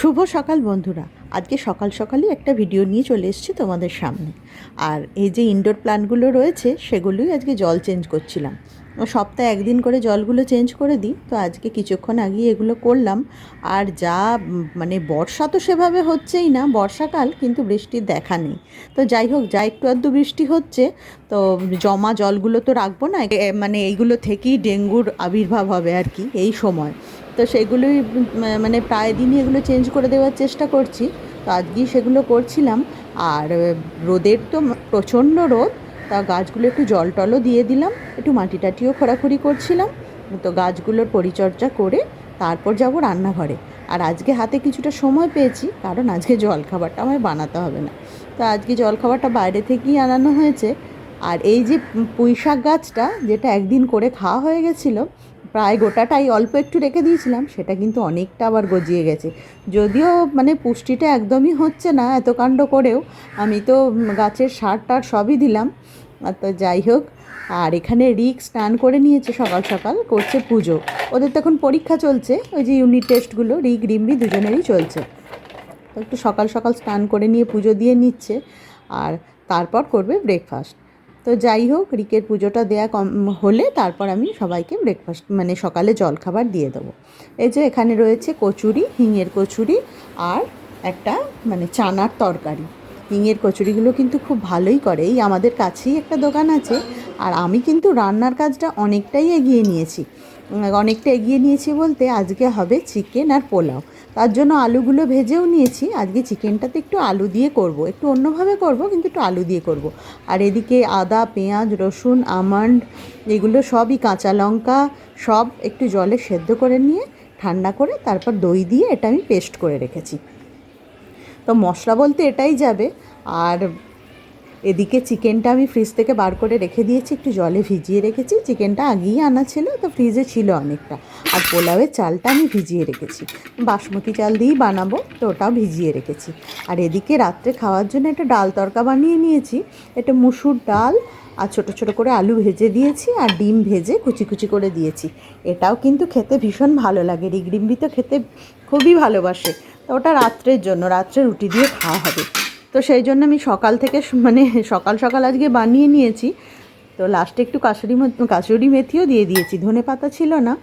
শুভ সকাল বন্ধুরা। আজকে সকাল সকালই একটা ভিডিও নিয়ে চলে এসেছি তোমাদের সামনে। আর এই যে ইনডোর প্ল্যানগুলো রয়েছে, সেগুলোই আজকে জল চেঞ্জ করছিলাম। সপ্তাহে একদিন করে জলগুলো চেঞ্জ করে দিই। তো আজকে কিছুক্ষণ আগে এগুলো করলাম। আর যা মানে বর্ষা তো সেভাবে হচ্ছেই না, বর্ষাকাল কিন্তু বৃষ্টির দেখা নেই। তো যাই হোক, যা একটু আধটু বৃষ্টি হচ্ছে, তো জমা জলগুলো তো রাখব না মানে এইগুলো থেকেই ডেঙ্গুর আবির্ভাব হবে আর কি এই সময়। তো সেগুলোই মানে প্রায় দিনই এগুলো চেঞ্জ করে দেওয়ার চেষ্টা করছি। তো আজকেই সেগুলো করছিলাম। আর রোদের তো প্রচণ্ড রোদ তা গাছগুলো একটু জল টলও দিয়ে দিলাম, একটু মাটি টাটিও খোঁড়াখুড়ি করছিলাম। তো গাছগুলোর পরিচর্যা করে তারপর যাব রান্নাঘরে। আর আজকে হাতে কিছুটা সময় পেয়েছি, কারণ আজকে জলখাবারটা আমায় বানাতে হবে না। তো আজকে জলখাবারটা বাইরে থেকেই আনানো হয়েছে। আর এই যে পুঁইশাক গাছটা, যেটা একদিন করে খাওয়া হয়ে গেছিল প্রায় গোটাটাই অল্প একটু রেখে দিয়েছিলাম, সেটা কিন্তু অনেকটা আবার গজিয়ে গেছে। যদিও মানে পুষ্টিটা একদমই হচ্ছে না এত কাণ্ড করেও, আমি তো গাছের সার টার সবই দিলাম। তো যাই হোক, আর এখানে রিক স্নান করে নিয়েছে সকাল সকাল, করছে পুজো। ওদের তো এখন পরীক্ষা চলছে, ওই যে ইউনিট টেস্টগুলো রিক রিম্বি দুজনেরই চলছে। একটু সকাল সকাল স্নান করে নিয়ে পুজো দিয়ে নিচ্ছে, আর তারপর করবে ব্রেকফাস্ট তো যাই হোক, রিকের পুজোটা দেয়া কম হলে তারপর আমি সবাইকে ব্রেকফাস্ট মানে সকালে জলখাবার দিয়ে দেবো। এই যে এখানে রয়েছে কচুরি, হিঙের কচুরি আর একটা মানে চানার তরকারি। হিঙের কচুরিগুলো কিন্তু খুব ভালোই করে। এই আমাদের কাছেই একটা দোকান আছে আর আমি কিন্তু রান্নার কাজটা অনেকটাই এগিয়ে নিয়েছি। অনেকটা এগিয়ে নিয়েছি বলতে আজকে হবে চিকেন আর পোলাও। তার জন্য আলুগুলো ভেজেও নিয়েছি। আজকে চিকেনটাতে একটু আলু দিয়ে করব। একটু অন্যভাবে করব, কিন্তু একটু আলু দিয়ে করব। আর এদিকে আদা, পেঁয়াজ, রসুন, আমন্ড, এগুলো সবই কাঁচা লঙ্কা, সব একটু জলে সেদ্ধ করে নিয়ে ঠান্ডা করে তারপর দই দিয়ে এটা আমি পেস্ট করে রেখেছি। তো মশলা বলতে এটাই যাবে। আর এদিকে চিকেনটা আমি ফ্রিজ থেকে বার করে রেখে দিয়েছি, একটু জলে ভিজিয়ে রেখেছি। চিকেনটা আগেই আনা ছিল, তো ফ্রিজে ছিল অনেকটা। আর পোলাওয়ের চালটা আমি ভিজিয়ে রেখেছি। বাসমতি চাল দিয়েই বানাবো, তো ওটাও ভিজিয়ে রেখেছি। আর এদিকে রাত্রে খাওয়ার জন্য একটা ডাল তরকা বানিয়ে নিয়েছি। এটা মুসুর ডাল আর ছোটো ছোটো করে আলু ভেজে দিয়েছি আর ডিম ভেজে কুচি কুচি করে দিয়েছি। এটাও কিন্তু খেতে ভীষণ ভালো লাগে। রিগডিম্বি তো খেতে খুবই ভালোবাসে। তো ওটা রাত্রের জন্য, রাত্রে রুটি দিয়ে খাওয়া হবে। তো সেই জন্য আমি সকাল থেকে মানে সকাল সকাল আজকে বানিয়ে নিয়েছি। তো লাস্টে একটু কাসুরি কাসুরি মেথিও দিয়ে দিয়েছি, ধনে পাতা ছিল না।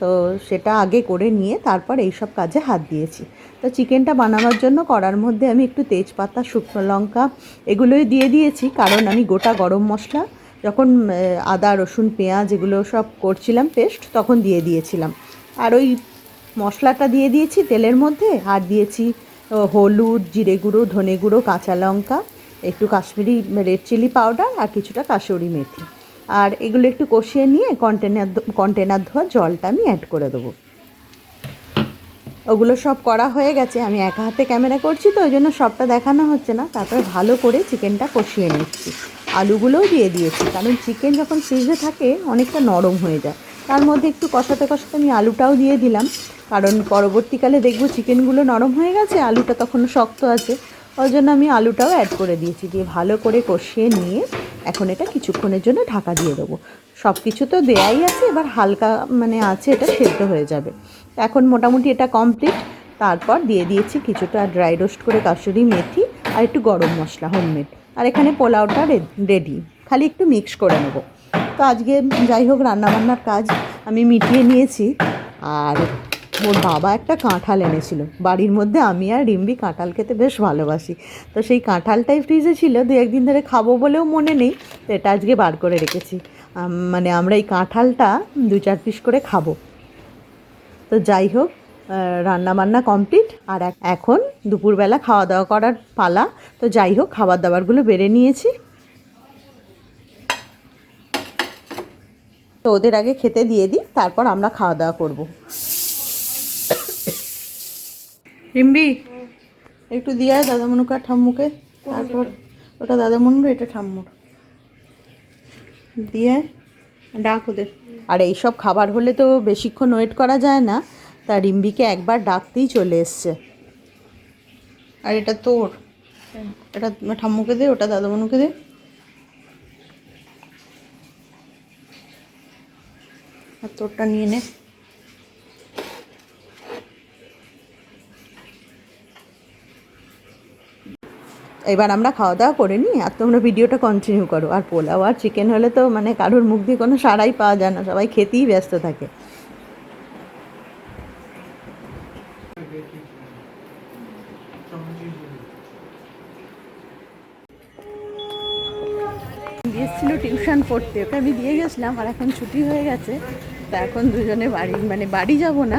তো সেটা আগে করে নিয়ে তারপর এই সব কাজে হাত দিয়েছি। তো চিকেনটা বানাবার জন্য করার মধ্যে আমি একটু তেজপাতা, শুকনো লঙ্কা এগুলোই দিয়ে দিয়েছি। কারণ আমি গোটা গরম মশলা, যখন আদা, রসুন, পেঁয়াজ এগুলো সব করছিলাম পেস্ট তখন দিয়ে দিয়েছিলাম। আর ওই মশলাটা দিয়ে দিয়েছি তেলের মধ্যে, আর দিয়েছি হলুদ, জিরে গুঁড়ো, ধনে গুঁড়ো, কাঁচা লঙ্কা, একটু কাশ্মীরি রেড চিলি পাউডার আর কিছুটা কাসুরি মেথি। আর এগুলো একটু কষিয়ে নিয়ে কন্টেনার কন্টেনার ধোয়া জলটা আমি অ্যাড করে দেবো। ওগুলো সব করা হয়ে গেছে, আমি একা হাতে ক্যামেরা করছি তো ওই জন্য সবটা দেখানো হচ্ছে না। তারপরে ভালো করে চিকেনটা কষিয়ে নিচ্ছি। আলুগুলোও দিয়ে দিয়েছি, কারণ চিকেন যখন ফ্রিজে থাকে, অনেকটা নরম হয়ে যায়। তার মধ্যে একটু কষাতে কষাতে আমি আলুটাও দিয়ে দিলাম। কারণ পরবর্তীকালে দেখব চিকেনগুলো নরম হয়ে গেছে, আলুটা তখন শক্ত আছে। ওই জন্য আমি আলুটাও অ্যাড করে দিয়েছি, দিয়ে ভালো করে কষিয়ে নিয়ে এখন এটা কিছুক্ষণের জন্য ঢাকা দিয়ে দেবো। সব কিছু তো দেয়াই আছে, এবার হালকা মানে আছে এটা সেদ্ধ হয়ে যাবে। এখন মোটামুটি এটা কমপ্লিট তারপর দিয়ে দিয়েছি কিছুটা ড্রাই রোস্ট করে কাসুরি মেথি আর একটু গরম মশলা হোমমেড আর এখানে পোলাওটা রেডি খালি একটু মিক্স করে নেব। তো আজকে যাই হোক রান্নাবান্নার কাজ, আমি মিটিয়ে নিয়েছি। আর ওর বাবা একটা কাঁঠাল এনেছিল। বাড়ির মধ্যে আমি আর রিম্বি কাঁঠাল খেতে বেশ ভালোবাসি। তো সেই কাঁঠালটাই ফ্রিজে ছিল, দু একদিন ধরে খাব বলেও মনে নেই, তো এটা আজকে বার করে রেখেছি। মানে আমরা এই কাঁঠালটা দু চার পিস করে খাব। তো যাই হোক রান্না বান্না কমপ্লিট আর এখন দুপুরবেলা খাওয়া দাওয়া করার পালা। তো যাই হোক খাবার দাবারগুলো বেড়ে নিয়েছি। তো ওদের আগে খেতে দিয়ে দিই, তারপর আমরা খাওয়া দাওয়া করব। রিম্বি? একটু দিয়ে আয় দাদামনুকে আর ঠাম্মুকে। তারপর ওটা দাদামনুর, এটা ঠাম্মুর। দিয়ে ডাক ওদের। আর এইসব খাবার হলে তো বেশিক্ষণ ওয়েট করা যায় না। তা রিম্বিকে একবার ডাকতেই চলে এসছে। আর এটা তোর। এটা ঠাম্মুকে দে, ওটা দাদামনুকে দে। আর তোরটা নিয়ে নে। এবার আমরা খাওয়া দাওয়া করে নিই আর তোমরা ভিডিওটা কন্টিনিউ করো। আর পোলাও আর চিকেন হলে তো মানে কারোর মুখ দিয়ে কোনো সাড়াই পাওয়া যায় না, সবাই খেতেই ব্যস্ত থাকে। দিয়েছিল টিউশন পড়তে, ওকে আমি দিয়ে গেছিলাম আর এখন ছুটি হয়ে গেছে। তা এখন দুজনে বাড়ি মানে বাড়ি যাব না।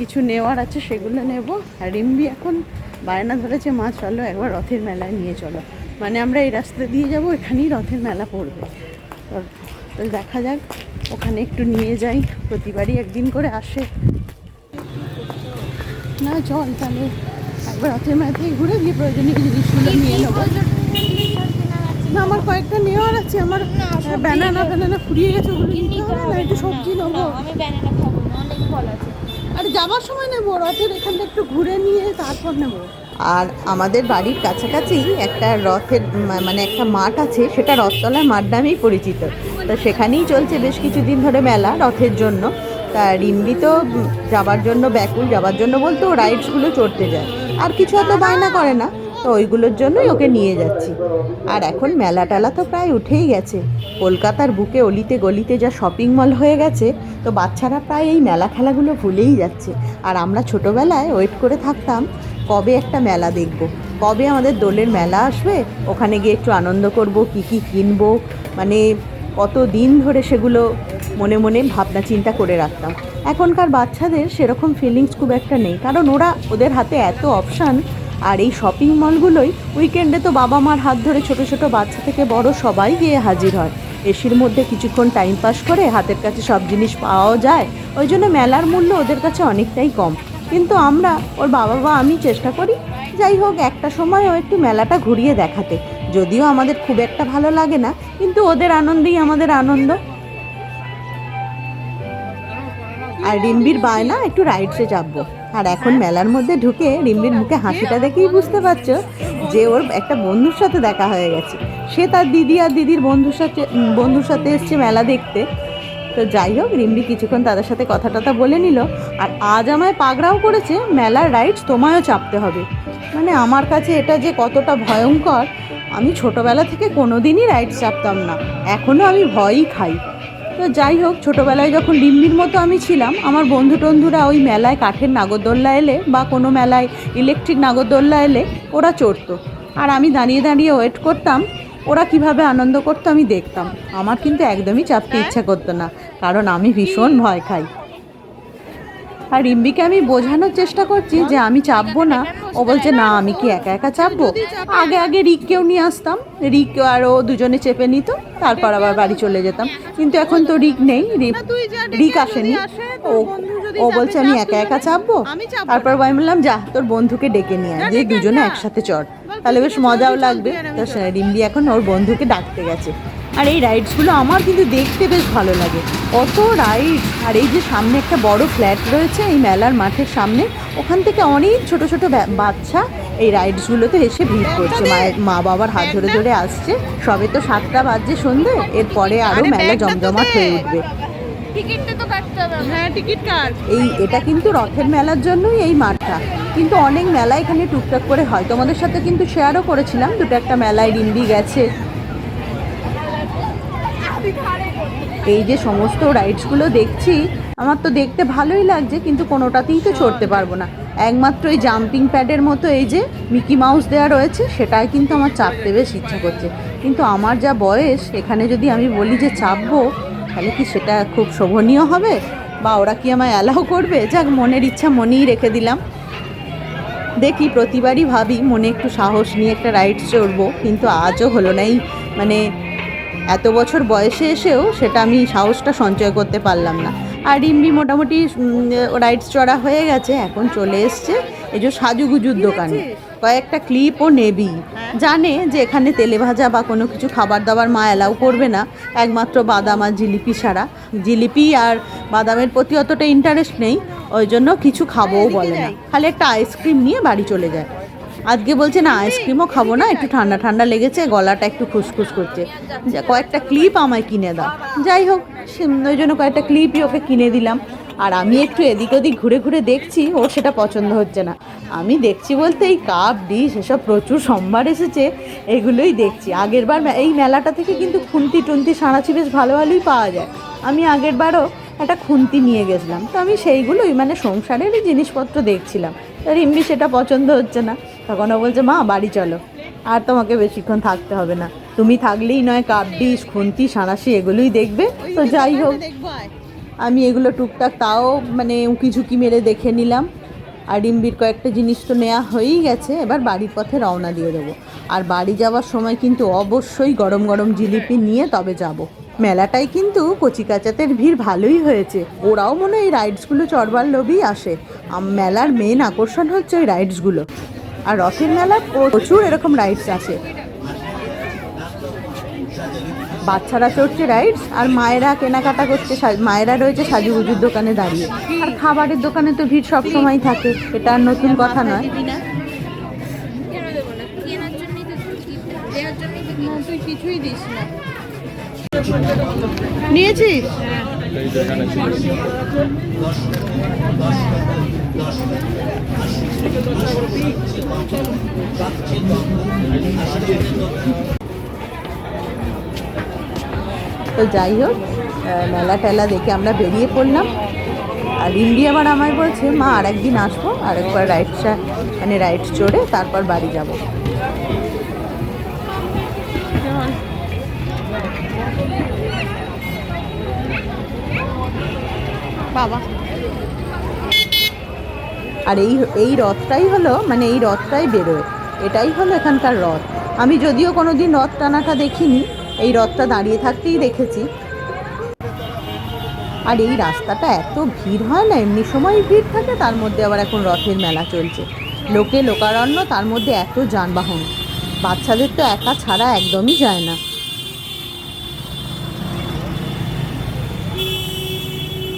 কিছু নেওয়ার আছে সেগুলো নেব। আর রিম্বি এখন বায়না ধরেছে মা চলো একবার রথের মেলায় নিয়ে চলো। মানে আমরা এই রাস্তা দিয়ে যাব এখানেই রথের মেলা পড়বে। তো- দেখা যাক ওখানে একটু নিয়ে যাই। প্রতিবারই একদিন করে আসে। না চল তাহলে একবার রথের মেলা থেকে ঘুরে গিয়ে প্রয়োজনীয় জিনিসগুলো নিয়ে নেব। না আমার কয়েকটা নেওয়ার আছে আমার ব্যানানা ব্যানানা ফুরিয়ে গেছে ওগুলো নিতে হবে না একটু সবজি নেব। আমি ব্যানানা খাব অনেক ফল আছে। আর যাবার সময় নেব, রথের এখানটা একটু ঘুরে নিয়ে তারপর নেব। আর আমাদের বাড়ির কাছাকাছি একটা রথের মানে একটা মাঠ আছে, সেটা রথতলা মাঠ নামেই পরিচিত। তো সেখানেই চলছে বেশ কিছুদিন ধরে মেলা রথের জন্য। তা রিম্বি তো যাবার জন্য ব্যাকুল, যাবার জন্য বলতে ও রাইডসগুলো চড়তে যায়। আর কিছু অত বায়না করে না। তো ওইগুলোর জন্যই ওকে নিয়ে যাচ্ছি। আর এখন মেলা টেলা তো প্রায় উঠেই গেছে। কলকাতার বুকে অলিতে গলিতে যা শপিং মল হয়ে গেছে, তো বাচ্চারা প্রায় এই মেলা খেলাগুলো ভুলেই যাচ্ছে। আর আমরা ছোটোবেলায় ওয়েট করে থাকতাম, কবে একটা মেলা দেখব? কবে আমাদের দোলের মেলা আসবে? ওখানে গিয়ে একটু আনন্দ করব, কি কি কিনবো? মানে কত দিন ধরে সেগুলো মনে মনে ভাবনা চিন্তা করে রাখতাম। এখনকার বাচ্চাদের সেরকম ফিলিংস খুব একটা নেই। কারণ ওরা ওদের হাতে এত অপশান আর এই শপিং মলগুলোই উইকেন্ডে তো বাবা মার হাত ধরে ছোট ছোট বাচ্চা থেকে বড় সবাই গিয়ে হাজির হয়। এসির মধ্যে কিছুক্ষণ টাইম পাস করে হাতের কাছে সব জিনিস পাওয়াও যায়, ওই জন্য মেলার মূল্য ওদের কাছে অনেকটাই কম। কিন্তু আমরা, ওর বাবা বা আমি চেষ্টা করি, যাই হোক একটা সময়ও একটু মেলাটা ঘুরিয়ে দেখাতে। যদিও আমাদের খুব একটা ভালো লাগে না, কিন্তু ওদের আনন্দেই আমাদের আনন্দ। আর রিম্বির বায়না, একটু রাইডসে চাপবো আর এখন মেলার মধ্যে ঢুকে রিম্বির মুখে হাসিটা দেখেই বুঝতে পারছ যে ওর একটা বন্ধুর সাথে দেখা হয়ে গেছে। সে তার দিদি আর দিদির বন্ধুর সাথে বন্ধুর সাথে এসছে মেলা দেখতে। তো যাই হোক রিম্বি কিছুক্ষণ তাদের সাথে কথা টথা বলে নিল, আর আজ আমায় পাগড়াও করেছে, মেলার রাইডস তোমায়ও চাপতে হবে। মানে আমার কাছে এটা যে কতটা ভয়ঙ্কর, আমি ছোটবেলা থেকে কোনোদিনই রাইডস চাপতাম না। এখনও আমি ভয়ই খাই। তো যাই হোক ছোটোবেলায় যখন ডিম্বির মতো আমি ছিলাম আমার বন্ধু টন্ধুরা ওই মেলায় কাঠের নাগরদোল্লা এলে বা কোনো মেলায় ইলেকট্রিক নাগরদোল্লা এলে ওরা চড়তো। আর আমি দাঁড়িয়ে দাঁড়িয়ে ওয়েট করতাম ওরা কীভাবে আনন্দ করতো আমি দেখতাম। আমার কিন্তু একদমই চাপতে ইচ্ছা করতো না কারণ আমি ভীষণ ভয় খাই। আর রিম্বিকে আমি বোঝানোর চেষ্টা করছি যে আমি চাপবো না। ও বলছে, না, আমি কি একা একা চাপবো? আগে আগে রিককেও নিয়ে আসতাম। রিক আর ও দুজনে চেপে নিত, তারপর আবার বাড়ি চলে যেতাম। কিন্তু এখন তো রিক নেই, রিক আসেনি। ও ও বলছে, আমি একা একা চাপবো? তারপর আমি বললাম, যা, তোর বন্ধুকে ডেকে নিয়ে আয়। যে দুজনে একসাথে চড়। তাহলে বেশ মজাও লাগবে। তো রিম্বি এখন ওর বন্ধুকে ডাকতে গেছে। আর এই রাইডসগুলো আমার কিন্তু দেখতে বেশ ভালো লাগে। কত রাইড আর এই যে সামনে একটা বড় ফ্ল্যাট রয়েছে এই মেলার মাঠের সামনে ওখান থেকে অনেক ছোট ছোট বাচ্চা এই রাইডসগুলোতে এসে ভিড় করছে। মায়ের মা বাবার হাত ধরে ধরে আসছে। সবে তো সাতটা বাজছে সন্ধে এরপরে আরও মেলা জমজমাট হয়ে উঠবে। হ্যাঁ টিকিট কাট। এই এটা কিন্তু রথের মেলার জন্যই এই মাঠটা। কিন্তু অনেক মেলা এখানে টুকটাক করে হয়। তোমাদের সাথে কিন্তু শেয়ারও করেছিলাম। দুটো একটা মেলায় রিম্বি গেছে এই যে সমস্ত রাইডসগুলো দেখছি, আমার তো দেখতে ভালোই লাগছে, কিন্তু কোনোটাতেই তো চড়তে পারব না। একমাত্র এই জাম্পিং প্যাডের মতো এই যে মিকি মাউস দেওয়া রয়েছে, সেটাই কিন্তু আমার চাপতে বেশ ইচ্ছা করছে। কিন্তু আমার যা বয়স, এখানে যদি আমি বলি যে চাপবো, তাহলে কি সেটা খুব শোভনীয় হবে? বা ওরা কি আমায় অ্যালাউ করবে? যাক, মনের ইচ্ছা মনেই রেখে দিলাম। দেখি, প্রতিবারই ভাবি, মনে একটু সাহস নিয়ে একটা রাইড চড়বো, কিন্তু আজও হলো নাই মানে এত বছর বয়সে এসেও সেটা আমি সাহসটা সঞ্চয় করতে পারলাম না। আর রিম্বি মোটামুটি রাইডস চড়া হয়ে গেছে এখন চলে এসছে। এই যে সাজুগুজুর দোকানে। কয়েকটা ক্লিপও নেবি। জানে যে এখানে তেলে ভাজা বা কোনো কিছু খাবার দাবার মা অ্যালাউ করবে না। একমাত্র বাদাম আর জিলিপি ছাড়া। জিলিপি আর বাদামের প্রতি অতটা ইন্টারেস্ট নেই। ওই জন্য কিছু খাবোও বলে না। খালি একটা আইসক্রিম নিয়ে বাড়ি চলে যায়। আজকে বলছে, না আইসক্রিমও খাব না, একটু ঠান্ডা ঠান্ডা লেগেছে, গলাটা একটু খুসখুস করছে। যা- কয়েকটা ক্লিপ আমায় কিনে দাও। যাই হোক ওই জন্য কয়েকটা ক্লিপই ওকে কিনে দিলাম। আর আমি একটু এদিক ওদিক ঘুরে ঘুরে দেখছি ওর সেটা পছন্দ হচ্ছে না। আমি দেখছি বলতে এই কাপ ডিশ এসব প্রচুর সম্ভার এসেছে, এগুলোই দেখছি। আগের বার এই মেলাটা থেকে কিন্তু খুন্তি টুন্তি সাঁড়াচি বেশ ভালো ভালোই পাওয়া যায়। আমি আগের বারও একটা খুন্তি নিয়ে গেছিলাম। তো আমি সেইগুলোই মানে সংসারেরই জিনিসপত্র দেখছিলাম। তো রিম্বি সেটা পছন্দ হচ্ছে না। তখন ও বলছে মা বাড়ি চলো। আর তোমাকে বেশিক্ষণ থাকতে হবে না। তুমি থাকলেই নয় কাপ ডিশ খুন্তি সাঁড়াশি এগুলোই দেখবে। তো যাই হোক আমি এগুলো টুকটাক তাও মানে উঁকি ঝুঁকি মেরে দেখে নিলাম। আর ডিম্বির কয়েকটা জিনিস তো নেওয়া হয়েই গেছে। এবার বাড়ির পথে রওনা দিয়ে দেবো। আর বাড়ি যাওয়ার সময় কিন্তু অবশ্যই গরম গরম জিলিপি নিয়ে তবে যাব। মেলাটাই কিন্তু কচিকাচাতের ভিড় ভালোই হয়েছে। ওরাও মনে হয় এই রাইডসগুলো চড়বার লোভই আসে। আম- মেলার মেন আকর্ষণ হচ্ছে ওই রাইডসগুলো আর রথের মেলা প্রচুর এরকম রাইডস আছে। বাচ্চারা চড়ছে রাইডস আর মায়েরা কেনাকাটা করছে মায়েরা রয়েছে সাজুগুজুর দোকানে দাঁড়িয়ে। আর খাবারের দোকানে তো ভিড় সব সময় থাকে এটা আর নতুন কথা নয়। কেন তো যাই হোক মেলা টেলা দেখে আমরা বেরিয়ে পড়লাম। আর ইন্ডিয়া আবার আমায় বলছে, মা আর একদিন আসব আর একবার রাইডসটা মানে রাইড চড়ে তারপর বাড়ি যাব। বাবা। আর এই এই রথটাই হলো মানে এই রথটাই বেরোয়। এটাই হলো এখানকার রথ। আমি যদিও কোনো দিন রথ টানাটা দেখিনি, এই রথটা দাঁড়িয়ে থাকতেই দেখেছি। আর এই রাস্তাটা এত ভিড় হয় না, এমনি সময় ভিড় থাকে, তার মধ্যে আবার এখন রথের মেলা চলছে। লোকে লোকারণ্য, তার মধ্যে এত যানবাহন। বাচ্চাদের তো একা ছাড়া একদমই যায় না।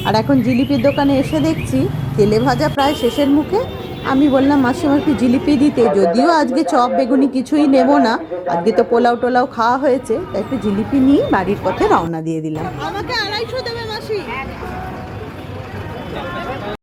আর এখন জিলিপির দোকানে এসে দেখছি, তেলে ভাজা প্রায় শেষের মুখে। আমি বললাম, মাসিমা, একটু জিলিপি দিতে। যদিও আজকে চপ, বেগুনি কিছুই নেব না। আজকে তো পোলাও টোলাও খাওয়া হয়েছে, তাই একটু জিলিপি নিয়ে বাড়ির পথে রওনা দিয়ে দিলাম। আমাকে আড়াইশো দেবে মাসি।